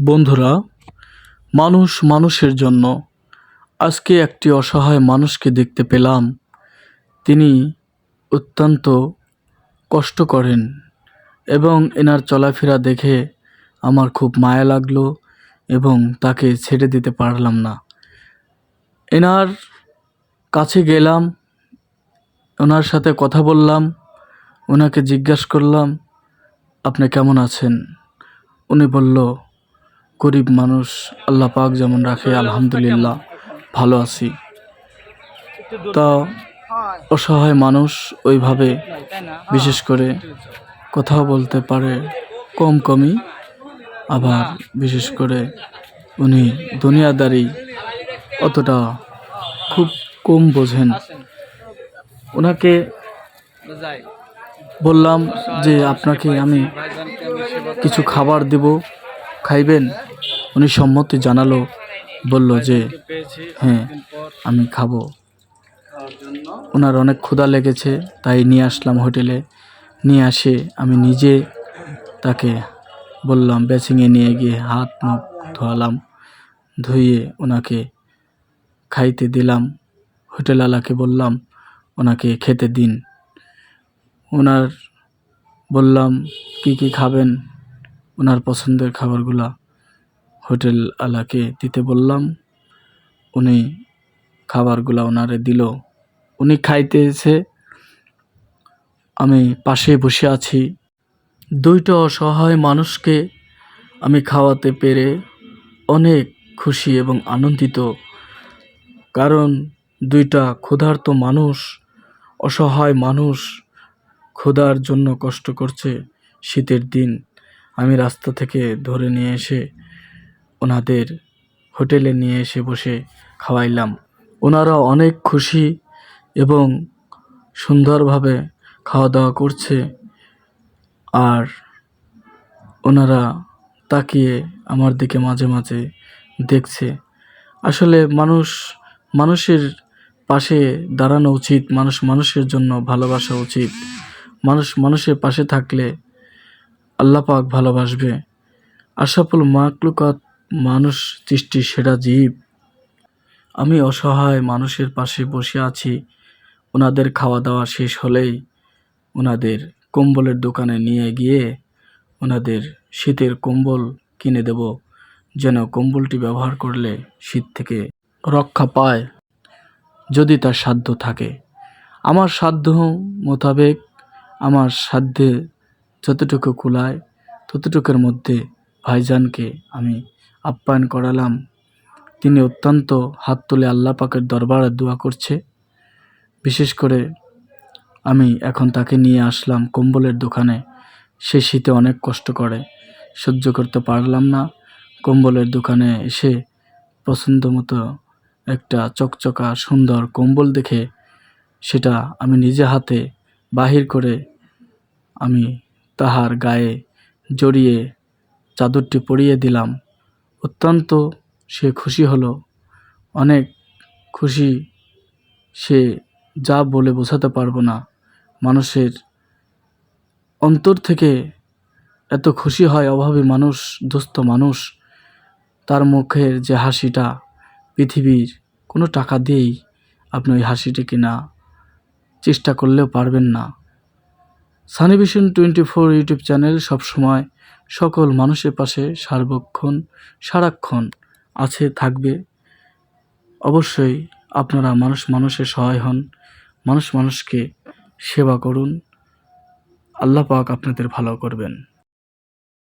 বন্ধুরা, মানুষ মানুষের জন্য আজকে একটি অসহায় মানুষকে দেখতে পেলাম। তিনি অত্যন্ত কষ্ট করেন এবং এনার চলাফেরা দেখে আমার খুব মায়া লাগল এবং তাকে ছেড়ে দিতে পারলাম না। এনার কাছে গেলাম, ওনার সাথে কথা বললাম, ওনাকে জিজ্ঞাসা করলাম, আপনি কেমন আছেন? উনি বলল গরিব মানুষ আল্লাহ পাক যেমন রাখে, আলহামদুলিল্লাহ, ভালো আছি। তা অসহায় মানুষ ওইভাবে বিশেষ করে কথা বলতে পারে কম কমই, আবার বিশেষ করে উনি দুনিয়াদারি অতটা খুব কম বোঝেন। ওনাকে বললাম যে, আপনাকে আমি কিছু খাবার দেব, খাইবেন? উনি সম্মতি জানালো, বলল যে হ্যাঁ আমি খাব। ওনার অনেক ক্ষুধা লেগেছে, তাই নিয়ে আসলাম হোটেলে। নিয়ে আসে, আমি নিজে তাকে বললাম বেচিংয়ে নিয়ে গিয়ে হাত মুখ ধোয়ালাম, ধুয়ে ওনাকে খাইতে দিলাম। হোটেলওয়ালাকে বললাম, ওনাকে খেতে দিন। ওনার বললাম, কি কি খাবেন? ওনার পছন্দের খাবারগুলা হোটেলওয়ালাকে দিতে বললাম। উনি খাবারগুলা ওনারে দিল। উনি খাইতে এসে আমি পাশে বসে আছি। দুইটা অসহায় মানুষকে আমি খাওয়াতে পেরে অনেক খুশি এবং আনন্দিত। কারণ দুইটা ক্ষুধার্ত মানুষ, অসহায় মানুষ ক্ষুধার জন্য কষ্ট করছে শীতের দিন। আমি রাস্তা থেকে ধরে নিয়ে এসে ওনাদের হোটেলে নিয়ে এসে বসে খাওয়াইলাম। ওনারা অনেক খুশি এবং সুন্দরভাবে খাওয়া দাওয়া করছে আর ওনারা তাকিয়ে আমার দিকে মাঝে মাঝে দেখছে। আসলে মানুষ, মানুষের পাশে দাঁড়ানো উচিত, মানুষ মানুষের জন্য ভালোবাসা উচিত। মানুষ মানুষের পাশে থাকলে আল্লাহ পাক ভালোবাসবে। আশাফুল মাকলুকাত মানুষ সৃষ্টির সেরা জীব। আমি অসহায় মানুষের পাশে বসে আছি। ওনাদের খাওয়া দাওয়া শেষ হলেই ওনাদের কম্বলের দোকানে নিয়ে গিয়ে ওনাদের শীতের কম্বল কিনে দেব, যেন কম্বলটি ব্যবহার করলে শীত থেকে রক্ষা পায়, যদি তার সাধ্য থাকে। আমার সাধ্য মোতাবেক আমার সাধ্যে যতটুকু কুলায়, ততটুকুর মধ্যে ভাইজানকে আমি আপ্যায়ন করালাম। তিনি অত্যন্ত হাত তুলে আল্লাহ পাকের দরবারে দোয়া করছে। বিশেষ করে আমি এখন তাকে নিয়ে আসলাম কম্বলের দোকানে। সে শীতে অনেক কষ্ট করে, সহ্য করতে পারলাম না। কম্বলের দোকানে এসে পছন্দ মতো একটা চকচকা সুন্দর কম্বল দেখে সেটা আমি নিজে হাতে বাহির করে আমি তাহার গায়ে জড়িয়ে চাদরটি পরিয়ে দিলাম। অত্যন্ত সে খুশি হলো। অনেক খুশি সে যা বলে বোঝাতে পারব না। মানুষের অন্তর থেকে এত খুশি হয় অভাবী মানুষ, দুস্থ মানুষ, তার মুখের যে হাসিটা পৃথিবীর কোনো টাকা দিয়েই আপনি ওই হাসিটি কিনা চেষ্টা করলেও পারবেন না। Sunnyvision twenty four YouTube channel সবসময় সকল মানুষের পাশে সার্বক্ষণ, সারাক্ষণ আছে, থাকবে। অবশ্যই আপনারা মানুষ মানুষের সহায় হন, মানুষ মানুষকে সেবা করুন। আল্লাহ পাক আপনাদের ভালো করবেন।